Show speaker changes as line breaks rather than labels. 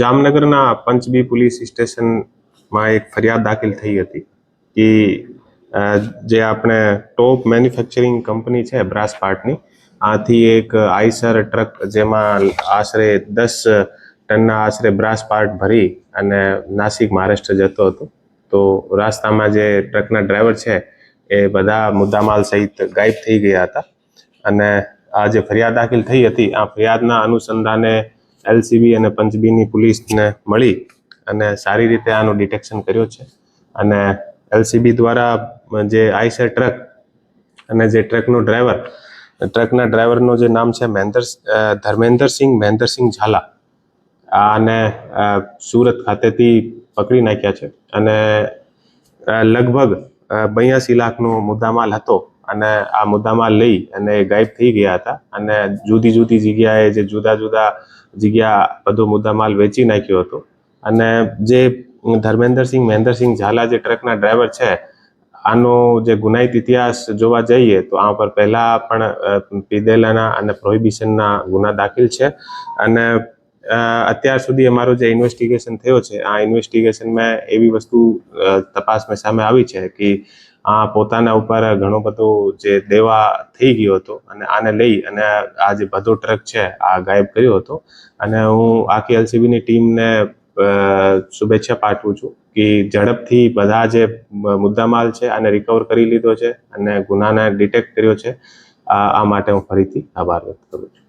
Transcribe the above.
જામનગરના પંચબી પોલીસ સ્ટેશનમાં એક ફરિયાદ દાખલ થઈ હતી કે જે આપણે ટોપ મેન્યુફેક્ચરિંગ કંપની છે, બ્રાસ પાર્ટની, આથી એક આઈસર ટ્રક જેમાં આશરે દસ ટનના આશરે બ્રાસ પાર્ટ ભરી અને નાસિક મહારાષ્ટ્ર જતો હતો. તો રાસ્તામાં જે ટ્રકના ડ્રાઈવર છે, એ બધા મુદ્દામાલ સહિત ગાયબ થઈ ગયા હતા. અને આ જે ફરિયાદ દાખલ થઈ હતી, આ ફરિયાદના અનુસંધાને એલસીબી અને પંચબીની પોલીસને મળી અને સારી રીતે આનું ડિટેક્શન કર્યો છે. અને એલસીબી દ્વારા જે આઈસર ટ્રક અને જે ટ્રકનો ડ્રાઈવર, ટ્રકના ડ્રાઈવરનું જે નામ છે મહેન્દ્ર ધર્મેન્દ્રસિંહ મહેન્દ્રસિંહ ઝાલા, આને સુરત ખાતેથી પકડી નાખ્યા છે. અને લગભગ બયાસી લાખનો મુદ્દામાલ હતો અને આ મુદ્દામાં લઈ અને ગાયબ થઈ ગયા હતા. અને જુદી જુદી જગ્યાએ જે જુદા જુદા જગ્યા બધો મુદ્દામાલ વેચી નાખ્યો હતો. અને જે ધર્મેન્દ્રસિંહ મહેન્દ્રસિંહ ઝાલા જે ટ્રકના ડ્રાઈવર છે, આનો જે ગુનાહિત ઇતિહાસ જોવા જઈએ તો આ પર પહેલા પણ પીદેલાના અને પ્રોહિબિશનના ગુના દાખલ છે. અને અત્યાર સુધી અમારો જે ઇન્વેસ્ટિગેશન થયો છે, આ ઇન્વેસ્ટિગેશનમાં એવી વસ્તુ તપાસ તપાસમાં સામે આવી છે કે આ પોતાના ઉપર ઘણો બધો જે દેવા થઈ ગયો હતો અને આને લઈ અને આ જે બધો ટ્રક છે, આ ગાયબ કર્યો હતો. અને હું આખી એલસીબીની ટીમને શુભેચ્છા પાઠવું છું કે ઝડપથી બધા જે મુદ્દામાલ છે આને રિકવર કરી લીધો છે અને ગુનાને ડિટેક્ટ કર્યો છે. આ માટે હું ફરીથી આભાર વ્યક્ત કરું છું.